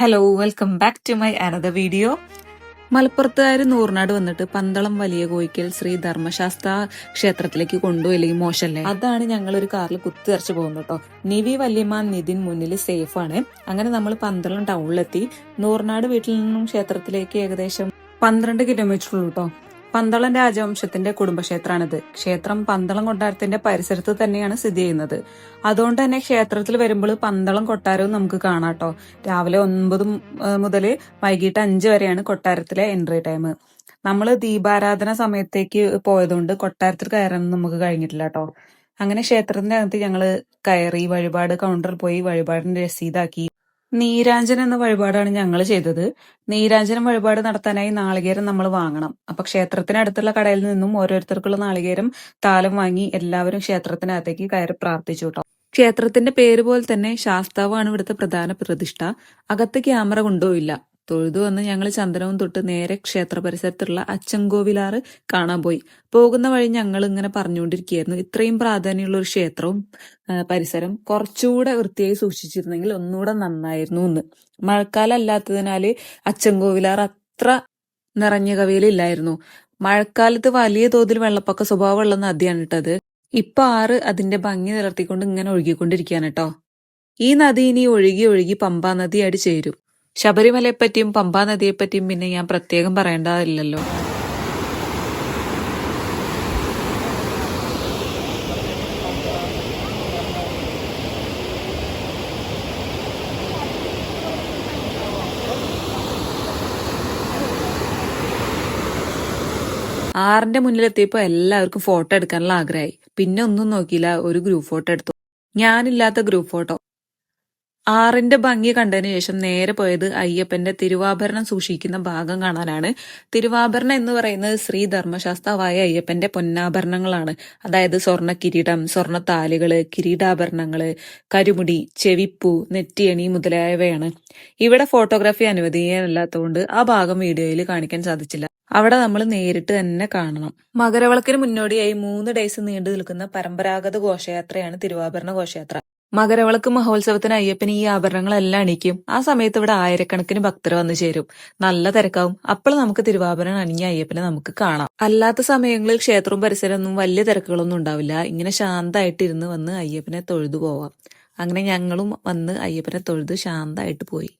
Hello welcome back to my another video മലപ്പുറത്തുകാർ Nooranad വന്നിട്ട് പന്തളം വലിയ കോയിക്കൽ ശ്രീ ധർമ്മശാസ്ത്ര ക്ഷേത്രത്തിലേക്ക് കൊണ്ടുപോയി അല്ലെങ്കിൽ മോശമല്ലേ അതാണ് ഞങ്ങൾ ഒരു കാറിൽ കുത്തിയറച്ച് പോകുന്നത് കേട്ടോ. നിവി വല്യമാൻ നിതിൻ മുന്നിൽ സേഫ് ആണ്. അങ്ങനെ നമ്മൾ പന്തളം ടൗണിലെത്തി നൂറിനാട് വീട്ടിൽ നിന്നും ക്ഷേത്രത്തിലേക്ക് ഏകദേശം പന്ത്രണ്ട് കിലോമീറ്റർ ഉള്ളൂ കേട്ടോ. പന്തളം രാജവംശത്തിന്റെ കുടുംബക്ഷേത്രമാണിത്. ക്ഷേത്രം പന്തളം കൊട്ടാരത്തിന്റെ പരിസരത്ത് തന്നെയാണ് സ്ഥിതി ചെയ്യുന്നത്. അതുകൊണ്ട് തന്നെ ക്ഷേത്രത്തിൽ വരുമ്പോൾ പന്തളം കൊട്ടാരവും നമുക്ക് കാണാട്ടോ. രാവിലെ ഒൻപത് മുതൽ വൈകിട്ട് അഞ്ച് വരെയാണ് കൊട്ടാരത്തിലെ എൻട്രി ടൈം. നമ്മൾ ദീപാരാധന സമയത്തേക്ക് പോയതുകൊണ്ട് കൊട്ടാരത്തിൽ കയറാൻ നമുക്ക് കഴിഞ്ഞിട്ടില്ല കേട്ടോ അങ്ങനെ ക്ഷേത്രത്തിന്റെ അകത്ത് ഞങ്ങൾ കയറി വഴിപാട് കൗണ്ടറിൽ പോയി വഴിപാടിന്റെ രസീതാക്കി. നീരാഞ്ജനം എന്ന വഴിപാടാണ് ഞങ്ങൾ ചെയ്തത്. നീരാഞ്ജനം വഴിപാട് നടത്താനായി നാളികേരം നമ്മൾ വാങ്ങണം. അപ്പൊ ക്ഷേത്രത്തിനടുത്തുള്ള കടയിൽ നിന്നും ഓരോരുത്തർക്കുള്ള നാളികേരം താലം വാങ്ങി എല്ലാവരും ക്ഷേത്രത്തിനകത്തേക്ക് കയറി പ്രാർത്ഥിച്ചു കേട്ടോ. ക്ഷേത്രത്തിന്റെ പേര് പോലെ തന്നെ ശാസ്താവാണ് ഇവിടുത്തെ പ്രധാന പ്രതിഷ്ഠ. അകത്ത് ക്യാമറ കൊണ്ടുപോയില്ല തൊഴുതു വന്ന് ഞങ്ങൾ ചന്ദനവും തൊട്ട് നേരെ ക്ഷേത്ര പരിസരത്തുള്ള അച്ചൻകോവിലാറ് കാണാൻ പോയി. പോകുന്ന വഴി ഞങ്ങൾ ഇങ്ങനെ പറഞ്ഞുകൊണ്ടിരിക്കുകയായിരുന്നു. ഇത്രയും പ്രാധാന്യമുള്ള ഒരു ക്ഷേത്രവും പരിസരം കുറച്ചുകൂടെ വൃത്തിയായി സൂക്ഷിച്ചിരുന്നെങ്കിൽ ഒന്നുകൂടെ നന്നായിരുന്നു എന്ന്. മഴക്കാലം അല്ലാത്തതിനാല് അച്ചൻകോവിലാർ അത്ര നിറഞ്ഞ കവിയിലില്ലായിരുന്നു മഴക്കാലത്ത് വലിയ തോതിൽ വെള്ളപ്പൊക്ക സ്വഭാവമുള്ള നദിയാണ് ഇട്ടത് ഇപ്പൊ ആറ് അതിന്റെ ഭംഗി നിലർത്തിക്കൊണ്ട് ഇങ്ങനെ ഒഴുകിക്കൊണ്ടിരിക്കുകയാണ് കേട്ടോ. ഈ നദി ഇനി ഒഴുകി ഒഴുകി പമ്പാ നദിയായിട്ട് ചേരും. ശബരിമലയെപ്പറ്റിയും പമ്പാ നദിയെപ്പറ്റിയും പിന്നെ ഞാൻ പ്രത്യേകം പറയേണ്ടതില്ലല്ലോ. ആറിന്റെ മുന്നിലെത്തിയപ്പോ എല്ലാവർക്കും ഫോട്ടോ എടുക്കാനുള്ള ആഗ്രഹമായി. പിന്നെ ഒന്നും നോക്കിയില്ല ഒരു ഗ്രൂപ്പ് ഫോട്ടോ എടുത്തു. ഞാനില്ലാത്ത ഗ്രൂപ്പ് ഫോട്ടോ. ആറിന്റെ ഭംഗി കണ്ടതിന് ശേഷം നേരെ പോയത് അയ്യപ്പന്റെ തിരുവാഭരണം സൂക്ഷിക്കുന്ന ഭാഗം കാണാനാണ്. തിരുവാഭരണം എന്ന് പറയുന്നത് ശ്രീ ധർമ്മശാസ്താവായ അയ്യപ്പന്റെ പൊന്നാഭരണങ്ങളാണ്. അതായത് സ്വർണ കിരീടം സ്വർണ താലുകൾ കിരീടാഭരണങ്ങൾ കരുമുടി ചെവിപ്പൂ നെറ്റിയണി മുതലായവയാണ്. ഇവിടെ ഫോട്ടോഗ്രാഫി അനുവദനീയമല്ലാത്തതുകൊണ്ട് ആ ഭാഗം വീഡിയോയിൽ കാണിക്കാൻ സാധിച്ചില്ല. അവിടെ നമ്മൾ നേരിട്ട് തന്നെ കാണണം. മകരവിളക്കിന് മുന്നോടിയായി മൂന്ന് ഡേയ്സ് നീണ്ടു നിൽക്കുന്ന പരമ്പരാഗത ഘോഷയാത്രയാണ് തിരുവാഭരണ ഘോഷയാത്ര. മകരവിളക്ക് മഹോത്സവത്തിന് അയ്യപ്പന് ഈ ആഭരണങ്ങളെല്ലാം അണിക്കും ആ സമയത്ത് ഇവിടെ ആയിരക്കണക്കിന് ഭക്തർ വന്നു ചേരും. നല്ല തിരക്കാവും. അപ്പോൾ നമുക്ക് തിരുവാഭരണം അണിഞ്ഞ അയ്യപ്പനെ നമുക്ക് കാണാം. അല്ലാത്ത സമയങ്ങളിൽ ക്ഷേത്രവും പരിസരമൊന്നും വലിയ തിരക്കുകളൊന്നും ഉണ്ടാവില്ല. ഇങ്ങനെ ശാന്തമായിട്ട് ഇരുന്ന് വന്ന് അയ്യപ്പനെ തൊഴുതു പോവാം. അങ്ങനെ ഞങ്ങളും വന്ന് അയ്യപ്പനെ തൊഴുത് ശാന്തമായിട്ട് പോയി.